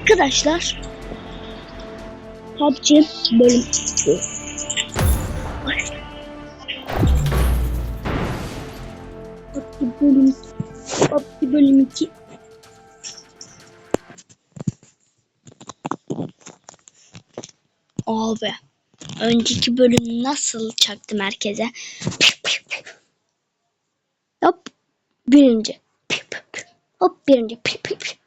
Arkadaşlar PUBG bölüm 2. PUBG bölüm PUBG bölüm 2. Abi önceki bölüm nasıl çaktım herkese? Hop birinci. Hop birinci. Hop birinci.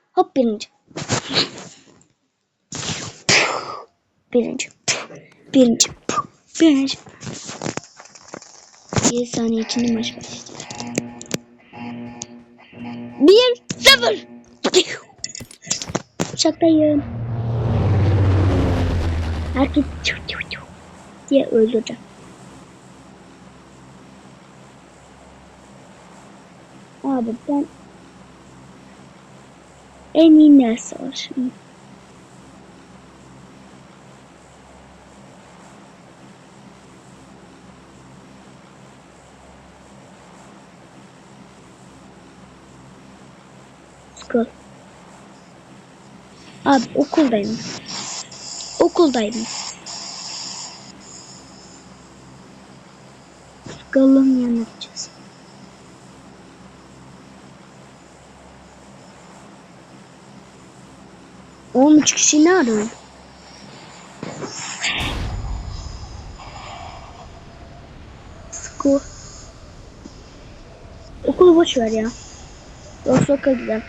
Birinci. Birinci. Birinci. Bir saniye içinde maç başlayacak. Bir, sıfır. Uçaktayım. Herkes diye öldürdü. Abi ben en iyi ne savaşım? School. Abi okuldayım. Okuldayım. Bakalım yanacağız. On üç kişi ne arıyor? School. Okulu boş ver ya. Okula gidelim.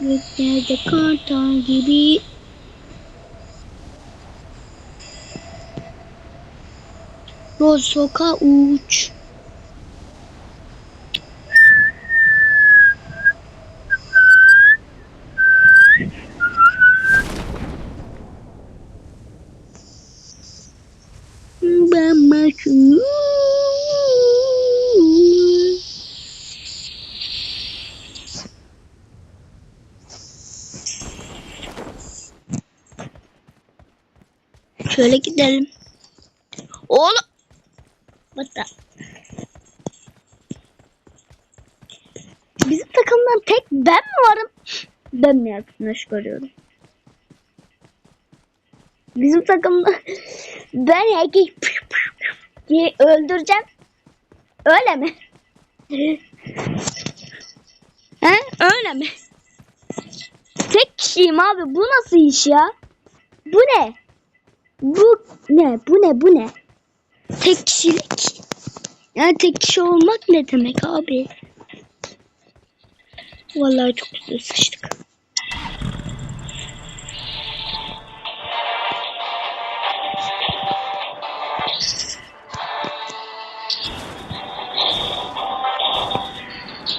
Göklerde kartal gibi Roz soka uç Ben masum Şöyle gidelim. Oğlum. Bata. Bizim takımdan tek ben mi varım? Ben mi yakınlaş görüyorum? Bizim takımda ben herkes diye öldüreceğim. Öyle mi? He? Öyle mi? Tek kişiyim abi. Bu nasıl iş ya? Bu ne? Bu ne? Bu ne? Bu ne? Tek kişilik. Yani tek kişi olmak ne demek abi? Vallahi çok güzel sıçtık.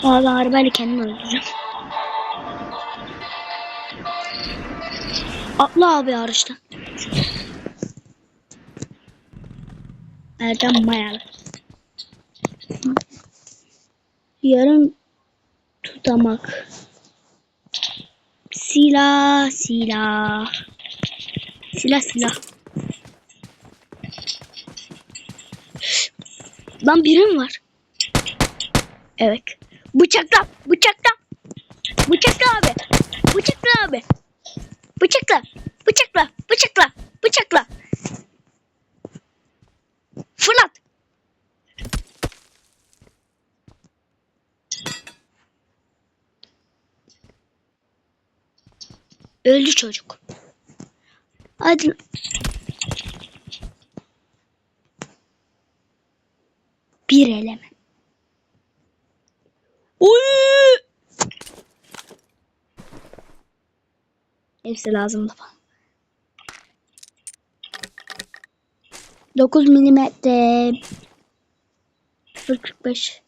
Vallahi arabayla kendimi öldüreceğim. Atla abi araçtan. Erdem Mayalı. Yarım tutamak. Silah, silah. Silah, silah. Lan birim var. Evet. Bıçakla, bıçakla. Bıçakla abi. Bıçakla abi. Bıçakla, bıçakla, bıçakla, bıçakla. Fırlat. Öldü çocuk. Hadi. Bir eleme. Uy! Hepsi lazım baba. 9 milimetre 45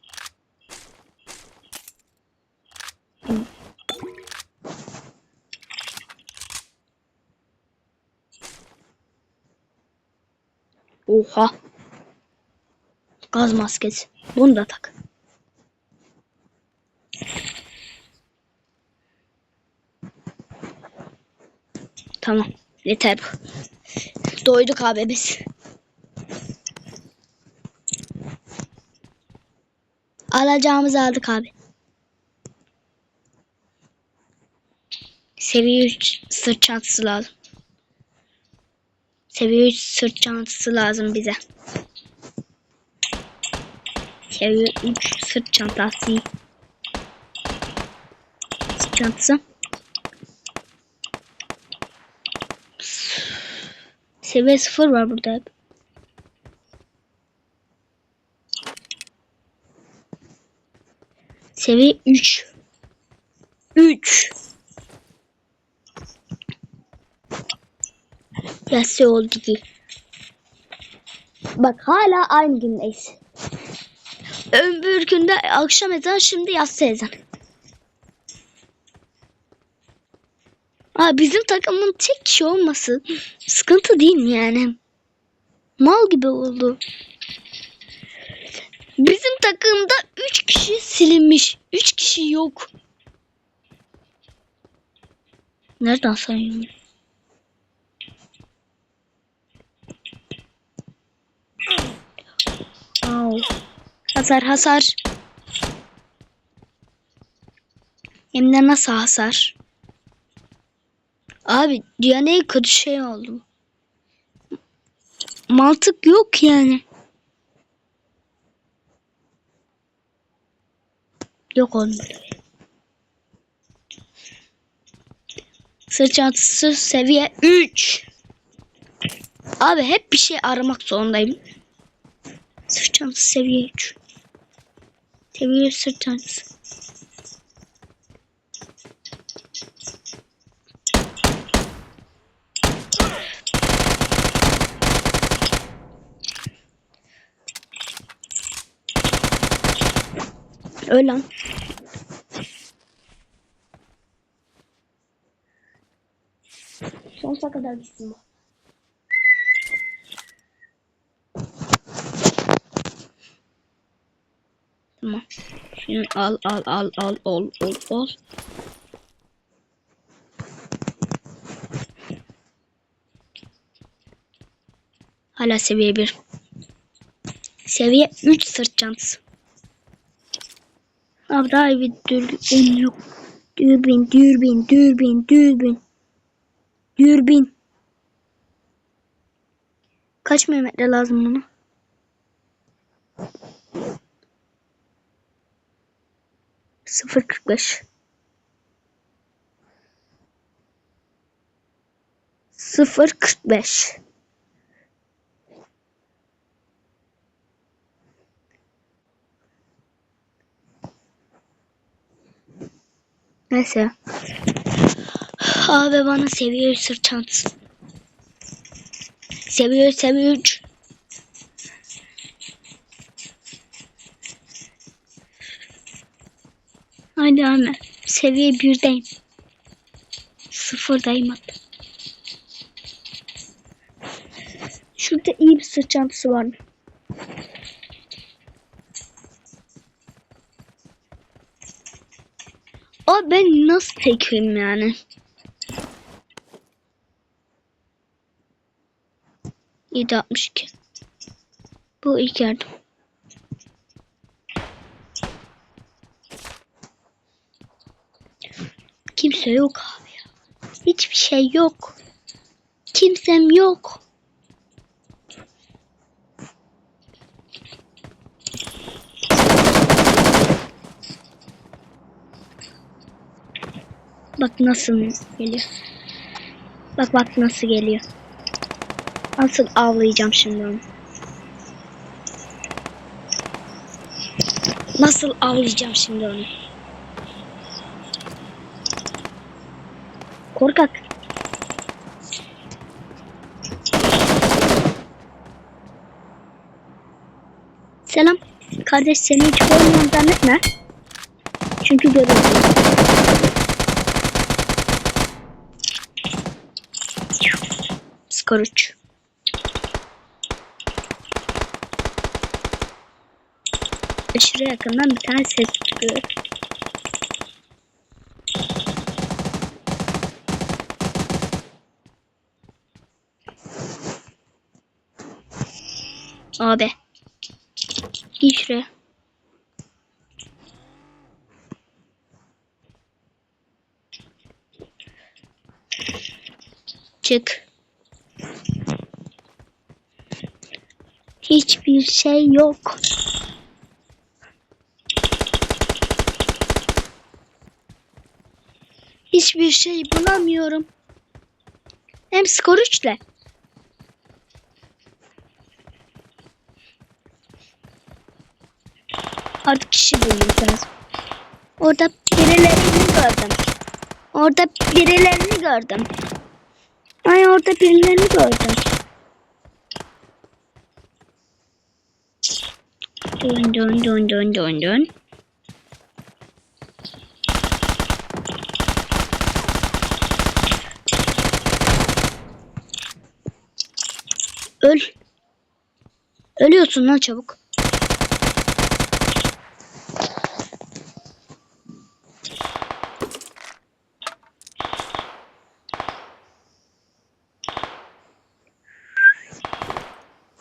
Oha. Gaz maskesi. Bunu da tak. Tamam. Yeter. Doyduk abi biz. Alacağımızı aldık abi. Seviye 3 sırt çantası lazım. Seviye 3 sırt çantası lazım bize. Seviye 3 sırt çantası. Sırt çantası. Seviye 0 var burada hep. Seviye 3. 3. Yassı oldu ki. Bak hala aynı gündeyiz. Öbür günde akşam ezan şimdi yatsı ezan. Aa, bizim takımın tek kişi olması sıkıntı değil mi yani? Mal gibi oldu. Takımda 3 kişi silinmiş. 3 kişi yok. Nereden sayıyorum? Au. Hasar hasar. Hem de nasıl hasar? Abi en kötü şey oldu. Mantık yok yani. Yok olmuyor. Sırt seviye 3. Abi hep bir şey aramak zorundayım. Sırt çantası seviye 3. Seviye sırt çantası. Öl lan. Sonsuza kadar gitsin bu. Tamam. Şunu al al al al al al al. Hala seviye 1. Seviye 3 sırt çantası. Abi bir dürbün yok. Dürbün, dürbün, dürbün, dürbün. Dürbün. Kaç milimetre lazım buna? Sıfır kırk beş. Sıfır kırk beş. Neyse. Abi bana seviye 3 sırt çantası. Seviye 3, seviye 3. Hadi abi. Seviye 1'deyim. Sıfırdayım hatta. Şurada iyi bir sırt çantası var mı? Abi ben nasıl tekim yani? Yedi altmış iki. Bu ilk yardım. Kimse yok abi ya. Hiçbir şey yok. Kimsem yok. Bak nasıl geliyor. Bak bak nasıl geliyor. Nasıl avlayacağım şimdi onu. Nasıl avlayacağım şimdi onu. Korkak. Selam. Kardeş seni hiç görmüyorum zannetme. Çünkü görüyorum. Skor 3. Aşırı yakından bir tane ses çıkıyor. Abi. Gel şuraya. Çık. Hiçbir şey yok. Hiçbir şey bulamıyorum. Hem skor 3'le. Artık kişi bulmamız. Orada birilerini gördüm. Orada birilerini gördüm. Ay orada birilerini gördüm. Dön dön dön dön dön dön. Öl. Ölüyorsun lan çabuk.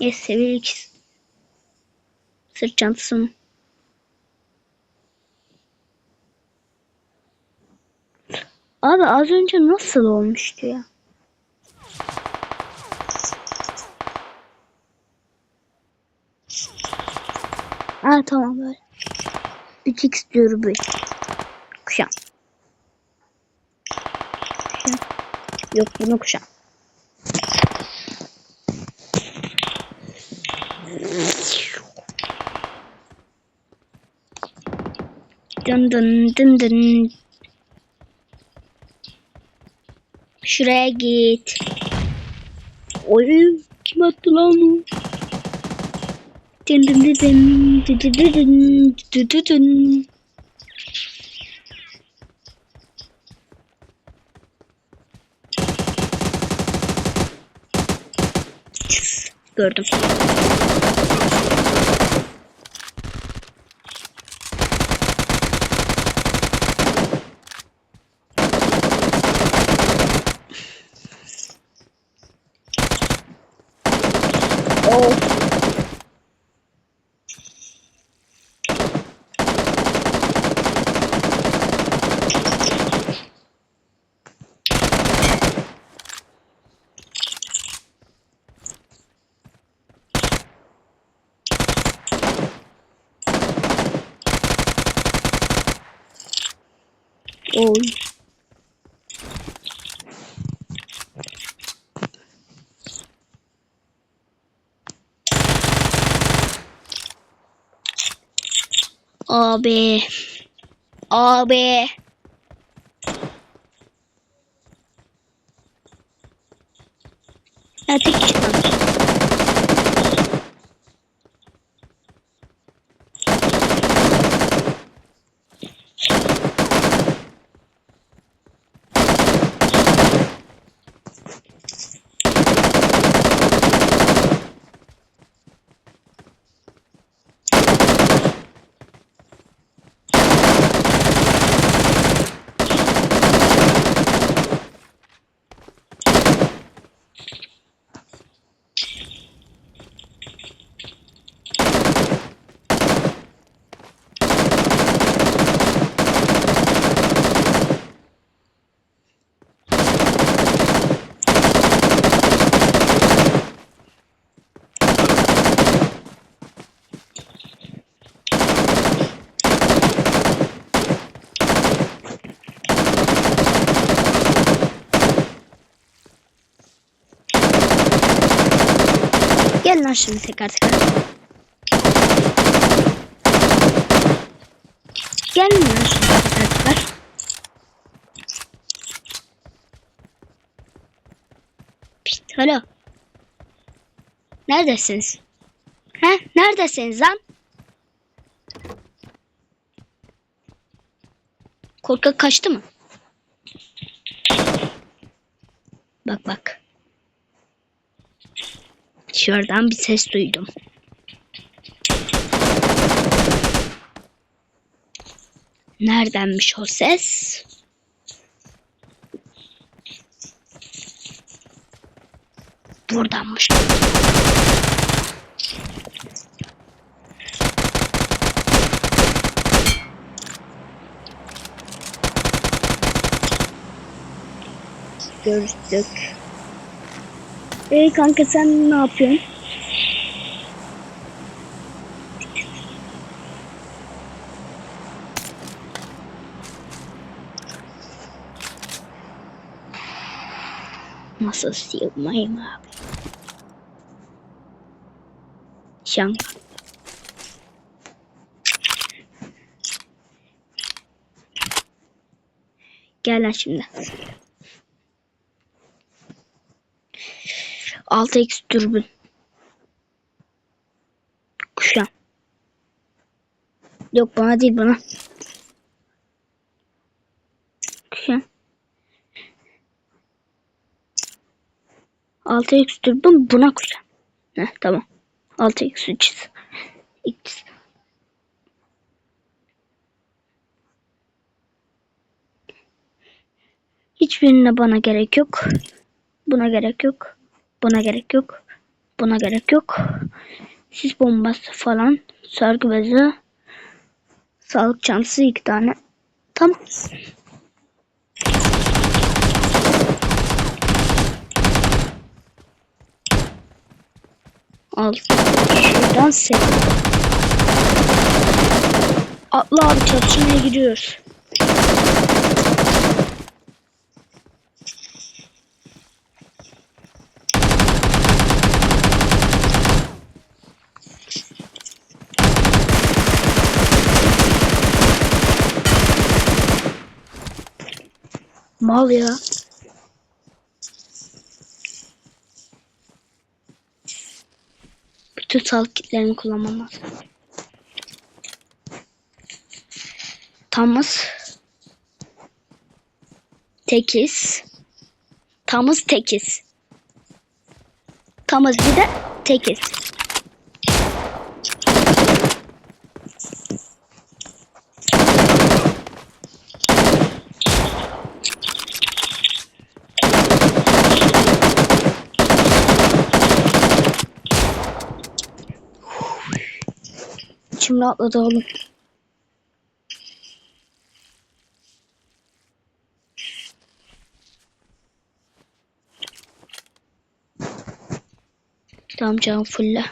Yes, seviye X. Sırt çantası? Abi az önce nasıl olmuştu ya? Aa tamam böyle. 3x diyor bu. Kuşan. Kuşan. Yok bunu kuşan. Dın dın dın dın. Şuraya git. Oy kim attı lan onu? Dın dın dın dın dın dın dın dın dın dın dın. Gördüm. Abi. Abi. Artık çıkmamış. Gel lan şimdi tekrar tekrar. Gel lan şimdi tekrar tekrar. Pişt, alo. Neredesiniz? He? Neredesiniz lan? Korkak kaçtı mı? Bak bak. Dışarıdan bir ses duydum. Neredenmiş o ses? Buradanmış. Görüştük. Ee kanka sen ne yapıyorsun? Nasıl sığmayayım abi? Şank. Gel lan şimdi. 6x dürbün. Kuşan. Yok bana değil bana. Kuşan. 6x dürbün buna kuşan. Heh, tamam. 6x 300. X. Hiçbirine bana gerek yok. Buna gerek yok. Buna gerek yok. Buna gerek yok. Sis bombası falan. Sargı bezi. Sağlık çantası iki tane. Tamam. Al. Şuradan sen. Atla abi çatışmaya gidiyoruz. Mal ya. Bütün sağlık kitlerini kullanmam lazım. Tamız. Tekiz. Tamız tekiz. Tamız bir de tekiz. Rahatladı oğlum. Tamam canım fulle.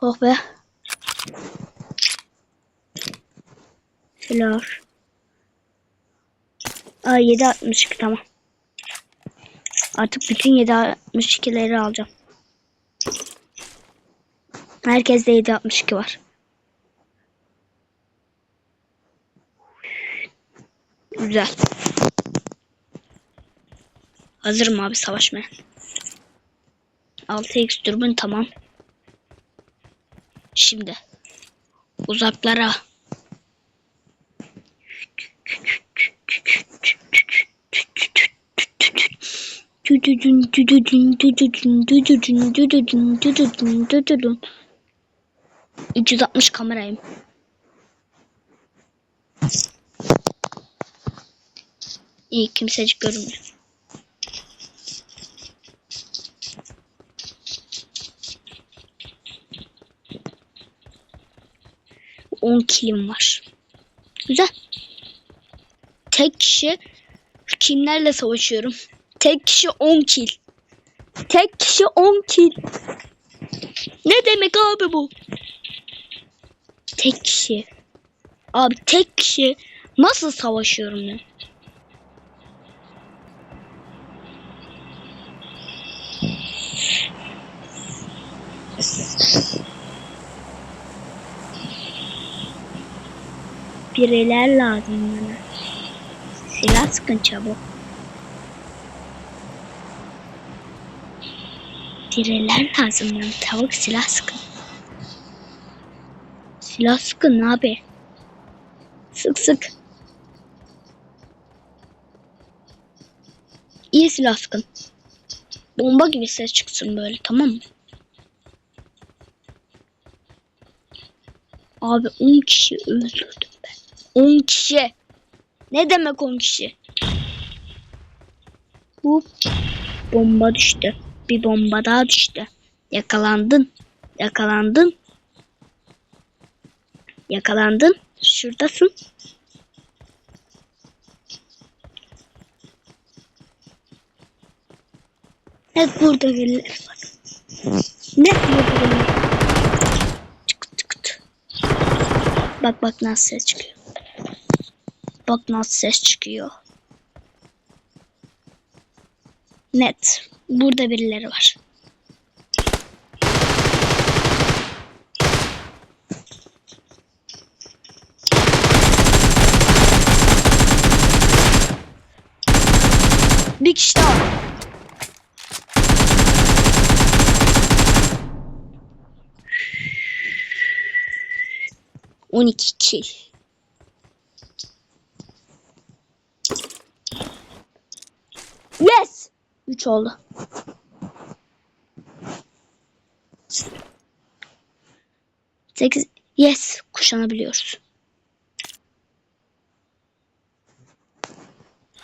Oh be. Silah. Aa 762 tamam. Artık bütün 762'leri alacağım. Herkeste 762 var. Güzel. Hazırım abi savaşmaya. 6x dürbün tamam. Şimdi uzaklara. 360 kamerayım. İyi kimsecik görünmüyor. On kilim var. Güzel. Tek kişi kimlerle savaşıyorum? Tek kişi 10 kil. Tek kişi 10 kil. Ne demek abi bu? Tek kişi. Abi tek kişi nasıl savaşıyorum ya? Biriler lazım bana. Silah sıkın çabuk. Biriler lazım bana. Tavuk silah sıkın. Silah sıkın abi. Sık sık. İyi silah sıkın. Bomba gibi ses çıksın böyle tamam mı? Abi 10 kişi öldürdüm ben. 10 kişi. Ne demek 10 kişi? Hop. Bomba düştü. Bir bomba daha düştü. Yakalandın. Yakalandın. Yakalandın. Şuradasın. Evet burada gelirler var. Ne diyor burada? Tık tık tık. Bak bak nasıl ses çıkıyor. Bak nasıl ses çıkıyor. Net. Burada birileri var. Bir kişi daha. On iki kill. Yes! Üç oldu. Sekiz. Yes. Kuşanabiliyoruz.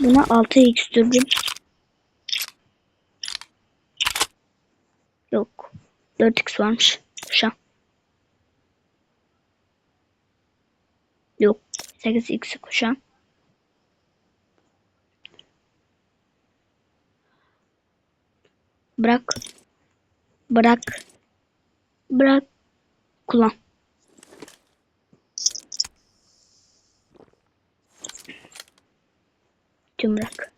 Buna 6x sürdüm. Yok. 4x varmış. Kuşan. Yok. 8x kuşan. Bırak. Bırak. Bırak. Kullan. Bırak.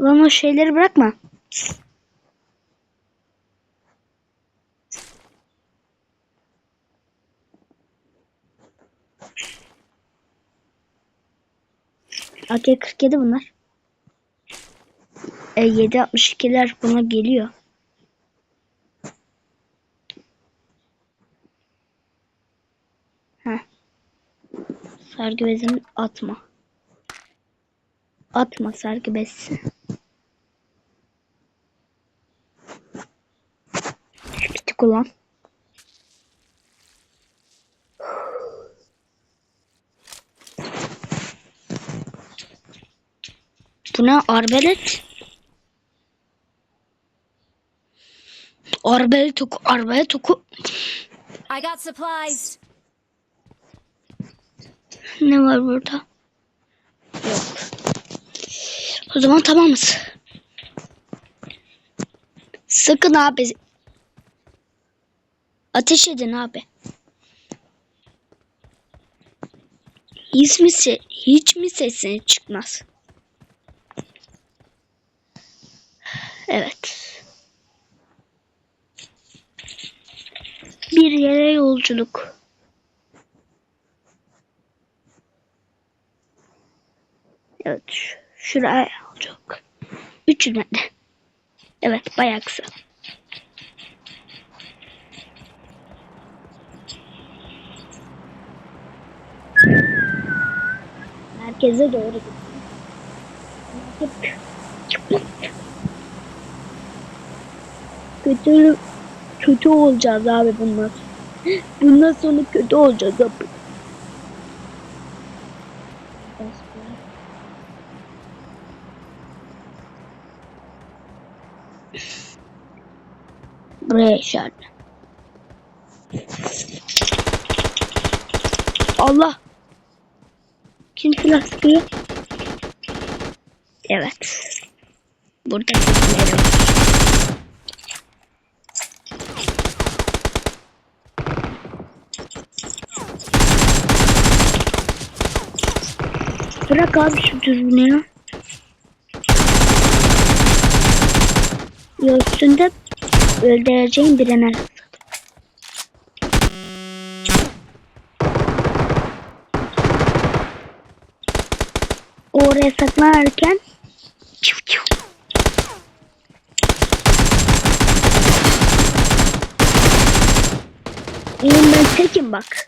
Lan o şeyleri bırakma. AK-47 bunlar. E, 7.62'ler buna geliyor. Heh. Sargı bezini atma. Atma sargı bezi. Şu kiti kullan. Bu ne? Arbelet. Arbelet oku. Arbelet oku. I got supplies. Ne var burada? Yok. O zaman tamamız. Sakın abi. Ateş edin abi. Hiç mi, se hiç mi sesini çıkmaz? Evet. Bir yere yolculuk. Evet. Şuraya olacak. 300 metre. Evet bayağı kısa. Merkeze doğru. Kötü, kötü olacağız abi bundan. Bundan sonra kötü olacağız abi. Buraya işaret. Allah. Kim silah sıkıyor? Evet. Burada var. Bırak abi şu dürbünü ya. Yol üstünde öldüreceğim rastladım. Oraya saklanırken çiv çiv. Oğlum ben tekim bak.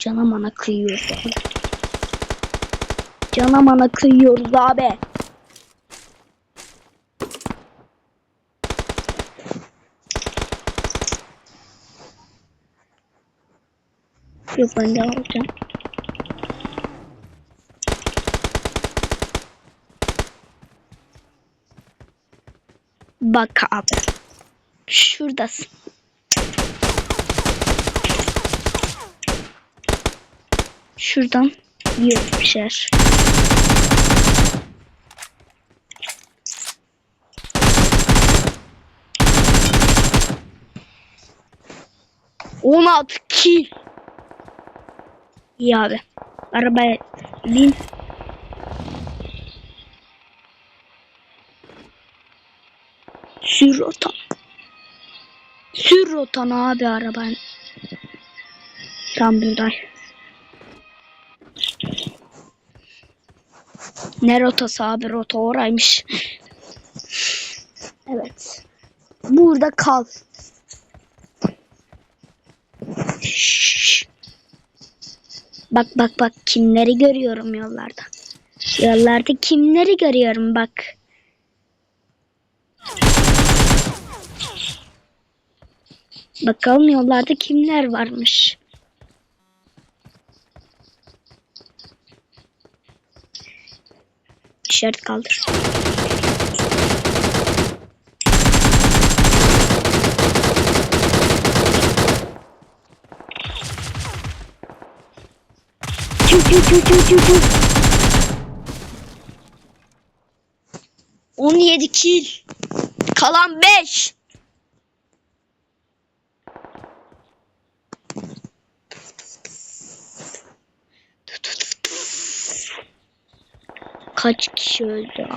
Cana mana kıyıyoruz abi. Cana mana kıyıyoruz abi. Yok ben de alacağım. Bak abi. Şuradasın. Şuradan yiyor bir şeyler. On altı kill. İyi abi. Arabaya bin. Sür rotan. Sür rotan abi arabanın. Tam buradayım. Ne rotası abi rota oraymış. Evet. Burada kal. Bak bak bak kimleri görüyorum yollarda. Yollarda kimleri görüyorum bak. Bakalım yollarda kimler varmış. İşaret kaldır. Tü tü tü tü tü tü. 17 kill. Kalan 5. Kaç kişi öldü?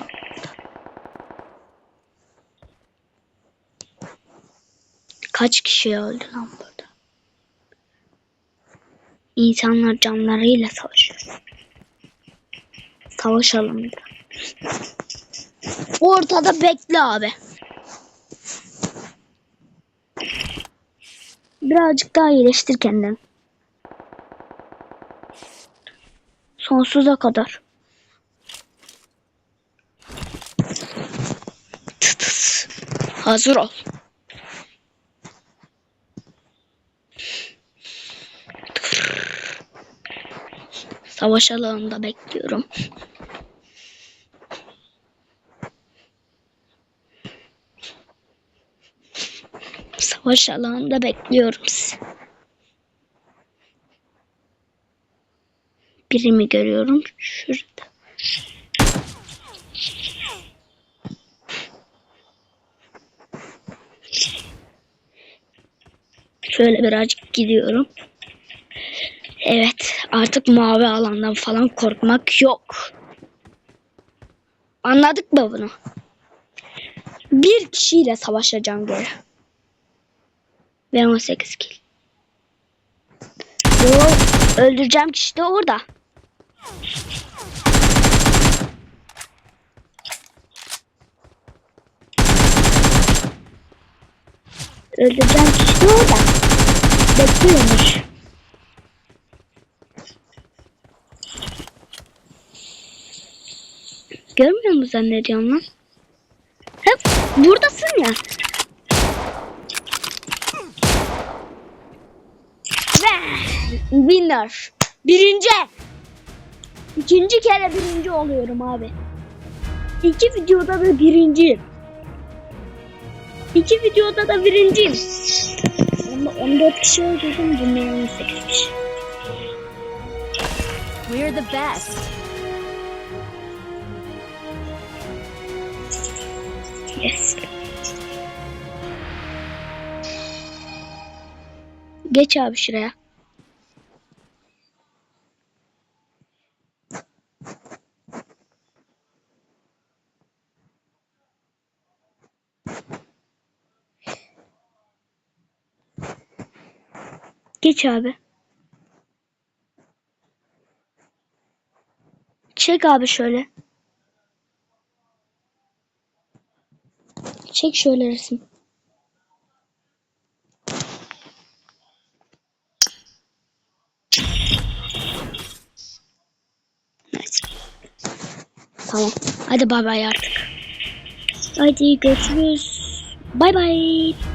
Kaç kişi öldü lan burada? İnsanlar canlarıyla savaşıyor. Savaşalım da. Ortada bekle abi. Birazcık daha iyileştir kendini. Sonsuza kadar. Hazır ol. Savaş alanında bekliyorum. Savaş alanında bekliyorum sizi. Birimi görüyorum şurada. Şöyle birazcık gidiyorum. Evet artık mavi alandan falan korkmak yok. Anladık mı bunu? Bir kişiyle savaşacağım göre. Ben 18 kill. Yo, öldüreceğim kişi de orada. Öldüreceğim kişi de orada. Bekliyormuş. Görmüyor musun zannediyorum lan? Hep buradasın ya. Winner. Birinci. İkinci kere birinci oluyorum abi. İki videoda da birinciyim. İki videoda da birinciyim. Onda 14 kişi öldürdüm. Bunda 18 kişi. We're the best. Yes. Geç abi şuraya. Geç abi. Çek abi şöyle. Çek şöyle resim. Tamam. Hadi bay bay artık. Hadi görüşürüz. Bay bay.